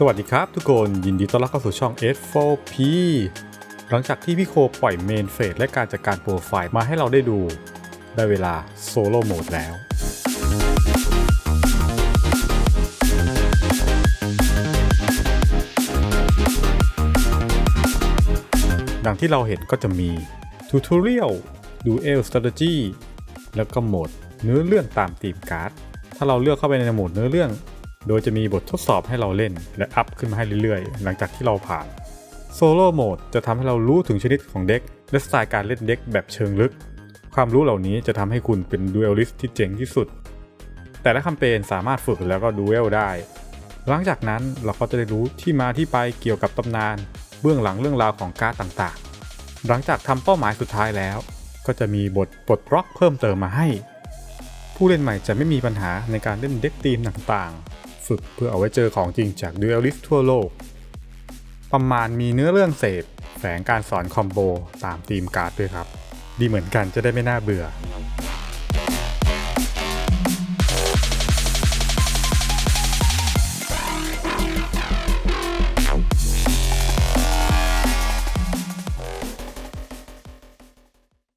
สวัสดีครับทุกคนยินดีต้อนรับเข้าสู่ช่อง S4P หลังจากที่พี่โคปล่อยเมนเฟสและการจัดการโปรไฟล์มาให้เราได้ดู ได้เวลาโซโล่โหมดแล้ว ดังที่เราเห็นก็จะมี Tutorial Duel Strategy แล้วก็โหมดเนื้อเรื่องตามธีมการ์ด ถ้าเราเลือกเข้าไปในโหมดเนื้อเรื่อง โดยจะมีบททดสอบให้เราเล่นและอัพขึ้นมาให้เรื่อยๆ หลังจากที่เราผ่านโซโล่โหมดจะทำให้เรารู้ถึงชนิดของเด็ก และสไตล์การเล่นเด็กแบบเชิงลึก ความรู้เหล่านี้จะทำให้คุณเป็นดูเอลิสที่เจ๋งที่สุด แต่ละแคมเปญสามารถฝึกแล้วก็ดูเอลได้ หลังจากนั้นเราก็จะได้รู้ที่มาที่ไปเกี่ยวกับตำนาน เบื้องหลังเรื่องราวของการ์ดต่างๆ หลังจากทำเป้าหมายสุดท้ายแล้ว ก็จะมีบทปลดล็อกเพิ่มเติมมาให้ ผู้เล่นใหม่จะไม่มีปัญหาในการเล่นเด็กทีมต่างๆ ฝึกเพื่อเอาไว้เจอของจริงจากดูเอลิสทั่วโลก ประมาณมีเนื้อเรื่องเสพแฝงการสอนคอมโบตามทีมการ์ดด้วยครับ ดีเหมือนกันจะได้ไม่น่าเบื่อ